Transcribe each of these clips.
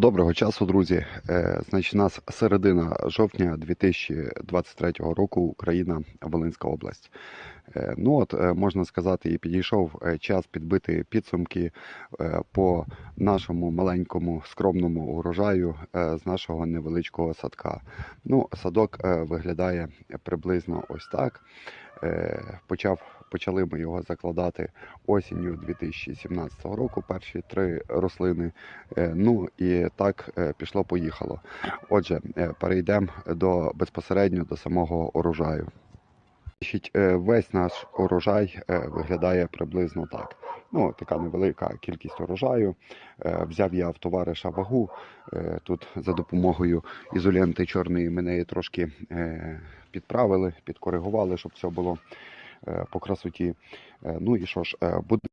Доброго часу, друзі. Е, Значить, у нас середина жовтня 2023 року, Україна, Волинська область. Е, Ну от е, можна сказати, і підійшов е, час підбити підсумки по нашому маленькому скромному урожаю з нашого невеличкого садка. Ну, садок виглядає приблизно ось так. Почав почали ми його закладати осінню 2017 року. Перші три рослини. Ну і так пішло-поїхало. Отже, перейдемо до безпосередньо до самого урожаю. Значить, е, Весь наш урожай е, виглядає приблизно так. Ну, така невелика кількість урожаю. Е, Взяв я в товариша вагу. Тут за допомогою ізоленти чорної ми неї трошки підправили, підкоригували, щоб все було по красоті. Ну і що ж, буде.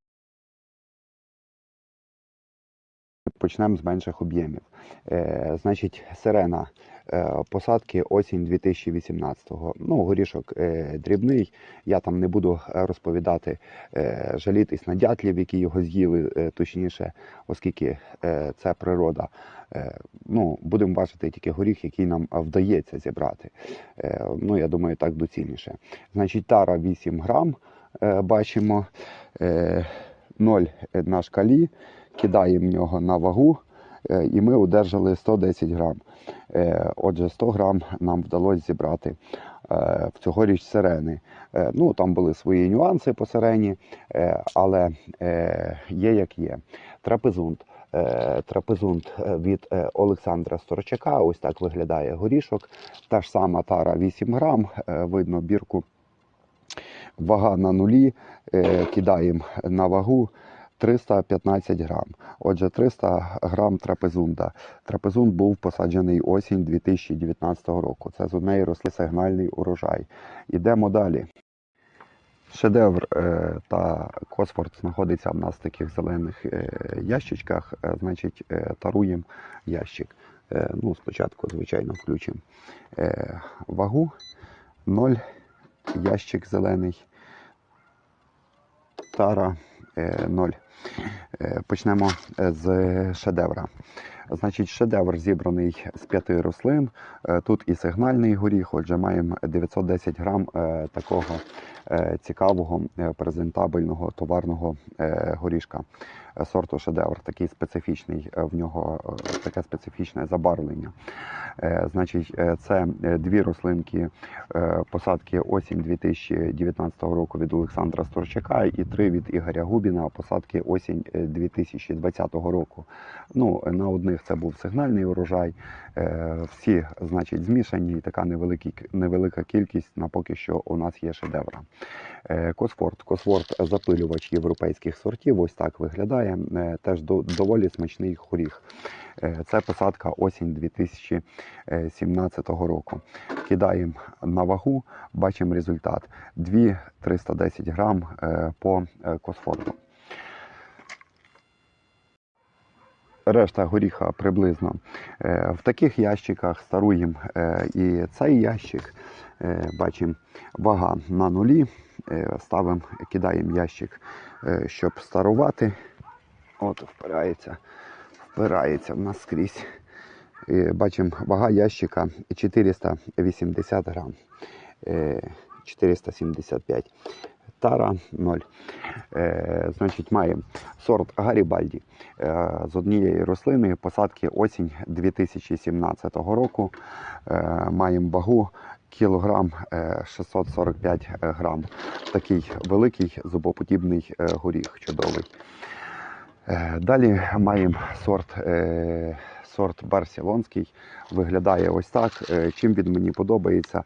Почнемо з менших об'ємів. Е, значить, сирена посадки осінь 2018-го. Ну, горішок е, дрібний. Я там не буду е, розповідати, е, жалітись на дятлів, які його з'їли, е, точніше, оскільки е, це природа. Е, ну, будемо бачити тільки горіх, який нам е, вдається зібрати. Е, ну, я думаю, так доцільніше. Значить, тара 8 грам. Е, бачимо е, 0 на шкалі кидаємо нього на вагу, е, і ми одержали 110 грам. Е, Отже, 100 грам нам вдалося зібрати е, в цьогоріч сирени. Е, Ну, там були свої нюанси по сирені, е, але е, є як є. Трапезунт. Е, Трапезунт е, від е, Олександра Сторчака. Ось так виглядає горішок. Та ж сама тара 8 грам. Е, Видно бірку. Вага на нулі. Е, Кидаємо на вагу. 315 грам. Отже, 300 грам трапезунда. Трапезунд був посаджений осінь 2019 року. Це з однієї росли сигнальний урожай. Ідемо далі. Шедевр е, та Косфорд знаходиться в нас в таких зелених е, ящичках. Е, значить, таруємо ящик. Ну, спочатку, звичайно, включимо вагу 0, ящик зелений, тара 0. Е, Почнемо е, з шедевра. Значить, шедевр зібраний з п'яти рослин. Е, Тут і сигнальний горіх, отже, маємо 910 грам е, такого е, цікавого е, презентабельного товарного е, горішка е, сорту шедевр. Такий специфічний е, в нього е, таке специфічне забарвлення. Е, Значить, це дві рослинки посадки осінь 2019 року від Олександра Сторчака і три від Ігоря Губіна посадки осінь е, 2020 року. Ну, на одних це був сигнальний урожай. Всі, значить, змішані, і така невелика, кількість на поки що у нас є шедевра. Косфорд. Косфорд запилювач європейських сортів. Ось так виглядає. Е, Теж доволі смачний горіх. Е, Це посадка осінь 2017 року. Кидаємо на вагу, бачимо результат. 2 310 грам е, по е, Решта горіха приблизно в таких ящиках старуємо і цей ящик. Бачимо вага на нулі. Ставимо, кидаємо ящик, щоб старувати. От впирається, впирається в нас скрізь. Е, Бачимо вага ящика 480 грам. Е, 475. Тара 0. Е, значить, маємо сорт Гарібальді е, з однієї рослини посадки осінь 2017 року. Е, маємо вагу кілограм е, 645 грам. Такий великий зубоподібний е, горіх чудовий. Е, Далі маємо сорт, е, сорт барселонський. Виглядає ось так. Е, Чим він мені подобається,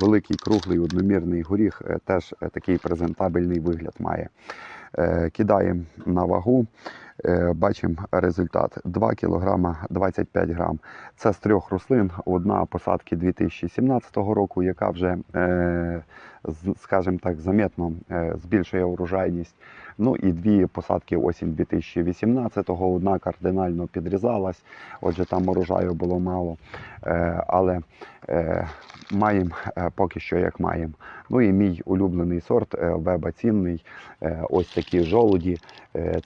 великий круглий одномірний горіх теж такий презентабельний вигляд має. Кидаємо на вагу, бачимо результат 2 кг 25 грам. Це з трьох рослин. Одна посадки 2017 року, яка вже, скажімо так, заметно е, збільшує урожайність. Ну і дві посадки осінь 2018-го. Одна кардинально підрізалась, отже, там урожаю було мало. Е, але е, маємо поки що як маємо. Ну і мій улюблений сорт веба цінний. Ось такі жолуді.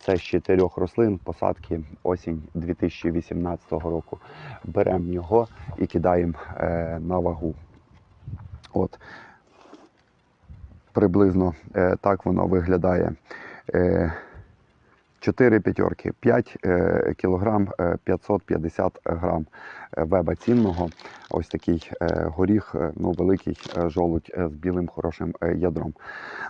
Це з чотирьох рослин, посадки осінь 2018 року. Беремо його і кидаємо на вагу. От приблизно е, так воно виглядає. Е, 4 п'ятерки, 5 е, кілограм е, 550 грам е, веба цінного. Ось такий е, горіх, е, ну великий е, жолудь е, з білим хорошим е, ядром.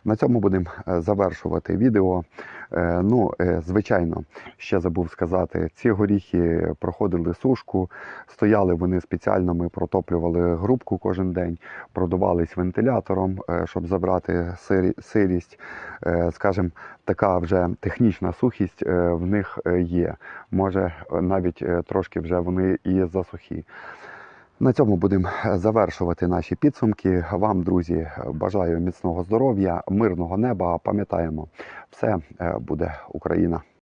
На цьому будемо е, завершувати відео. Е, Ну, е, звичайно, ще забув сказати, ці горіхи проходили сушку, стояли вони спеціально, ми протоплювали грубку кожен день, продувались вентилятором, е, щоб забрати сирі- сирість. Скажем, така вже технічна сухість в них є. Може, навіть трошки вже вони і засухі. На цьому будемо завершувати наші підсумки. Вам, друзі, бажаю міцного здоров'я, мирного неба. Пам'ятаємо, все е, буде Україна.